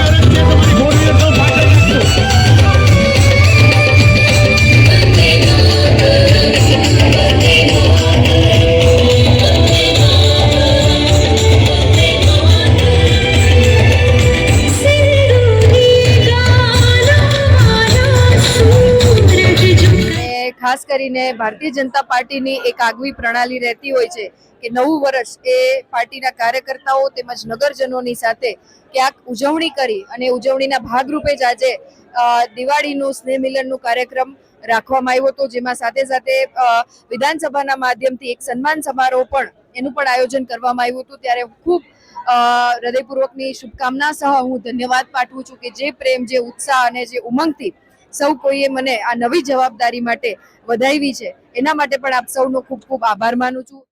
અરજ છે ખાસ કરીને ભારતીય જનતા પાર્ટીની એક આગવી પ્રણાલી રહેતી હોય છે કે નવું વર્ષ એ પાર્ટીના કાર્યકર્તાઓ તેમજ નગરજનોની સાથે ક્યાંક ઉજવણી કરી અને ઉજવણીના ભાગરૂપે જ આજે દિવાળીનું સ્નેહ મિલનનું કાર્યક્રમ રાખવામાં આવ્યો હતો, જેમાં સાથે સાથે વિધાનસભાના માધ્યમથી એક સન્માન સમારોહ પણ એનું પણ આયોજન કરવામાં આવ્યું હતું. ત્યારે ખૂબ હૃદયપૂર્વકની શુભકામના સહ હું ધન્યવાદ પાઠવું છું કે જે પ્રેમ, જે ઉત્સાહ અને જે ઉમંગથી સૌ કોઈએ મને આ નવી જવાબદારી માટે વધાવી છે. એના માટે પણ આપ સૌનો ખૂબ ખૂબ આભાર માનું છું.